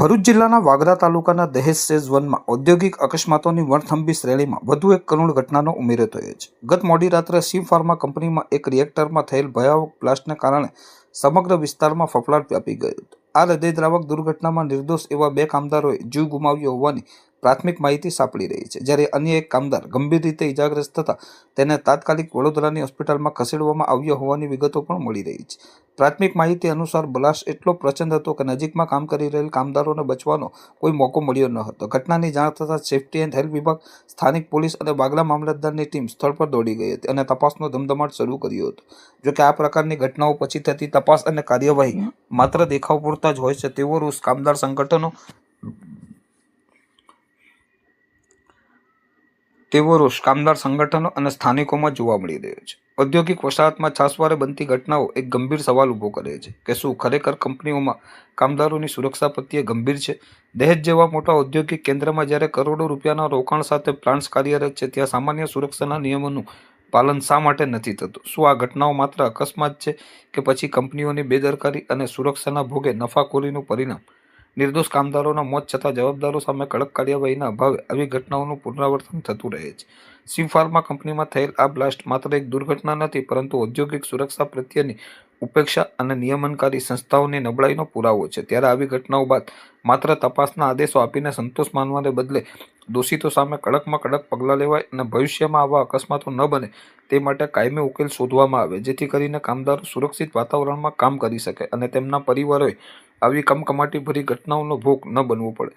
ભરૂચ જિલ્લાના વાગરા તાલુકાના દહેજ સેઝ વનમાં ઔદ્યોગિક અકસ્માતોની વણથંભી શ્રેણીમાં વધુ એક કરુણ ઘટનાનો ઉમેરો થયો છે. ગત મોડી રાત્રે સી ફાર્મા કંપનીમાં એક રિએક્ટરમાં થયેલ ભયાવક બ્લાસ્ટને કારણે સમગ્ર વિસ્તારમાં ફફડાટ વ્યાપી ગયો હતો. આ હૃદયદ્રાવક દુર્ઘટનામાં નિર્દોષ એવા બે કામદારોએ જીવ ગુમાવ્યો હોવાની પ્રાથમિક માહિતી સાંપડી રહી છે. જ્યારે અન્ય એક કામદાર ગંભીર રીતે ઇજાગ્રસ્ત થતા તેને તાત્કાલિક વડોદરાની હોસ્પિટલમાં ખસેડવામાં આવ્યો હોવાની વિગતો પણ મળી રહી છે. પ્રાથમિક માહિતી અનુસાર બ્લાસ્ટ એટલો પ્રચંડ હતો કે નજીકમાં કામ કરી રહેલ કામદારોને બચવાનો કોઈ મોકો મળ્યો ન હતો. ઘટનાની જાણ થતાં સેફટી એન્ડ હેલ્થ વિભાગ, સ્થાનિક પોલીસ અને બાગલા મામલતદારની ટીમ સ્થળ પર દોડી ગઈ હતી અને તપાસનો ધમધમાટ શરૂ કર્યો હતો. જોકે આ પ્રકારની ઘટનાઓ પછી થતી તપાસ અને કાર્યવાહી માત્ર દેખાવ પૂરતા જ હોય છે, તેવો રોષ કામદાર સંગઠનો તેવો રોષ કામદાર સંગઠનો અને સ્થાનિકોમાં જોવા મળી રહ્યો છે. ઔદ્યોગિક વસાહતમાં છાસવારે બનતી ઘટનાઓ એક ગંભીર સવાલ ઊભો કરે છે કે શું ખરેખર કંપનીઓમાં કામદારોની સુરક્ષા પ્રત્યે ગંભીર છે? દહેજ જેવા મોટા ઔદ્યોગિક કેન્દ્રમાં જ્યારે કરોડો રૂપિયાના રોકાણ સાથે પ્લાન્ટ્સ કાર્યરત છે, ત્યાં સામાન્ય સુરક્ષાના નિયમોનું પાલન શા માટે નથી થતું? શું આ ઘટનાઓ માત્ર અકસ્માત છે કે પછી કંપનીઓની બેદરકારી અને સુરક્ષાના ભોગે નફાખોરીનું પરિણામ નિર્દોષ કામદારોના મોત છતાં જવાબદારો સામે કડક કાર્યવાહીના અભાવે આવી ઘટનાઓનું પુનરાવર્તન થતું રહે છે. સી કંપનીમાં થયેલ આ બ્લાસ્ટ માત્ર એક દુર્ઘટના નથી, પરંતુ ઔદ્યોગિક સુરક્ષા પ્રત્યેની ઉપેક્ષા અને નિયમનકારી સંસ્થાઓની નબળાઈનો પુરાવો છે. ત્યારે આવી ઘટનાઓ બાદ માત્ર તપાસના આદેશો આપીને સંતોષ માનવાને બદલે દોષિતો સામે કડકમાં કડક પગલાં લેવાય અને ભવિષ્યમાં આવા અકસ્માતો ન બને તે માટે કાયમી ઉકેલ શોધવામાં આવે, જેથી કરીને કામદારો સુરક્ષિત વાતાવરણમાં કામ કરી શકે અને તેમના પરિવારોએ આવી કમકમાટીભરી ઘટનાઓનો ભોગ ન બનવો પડે.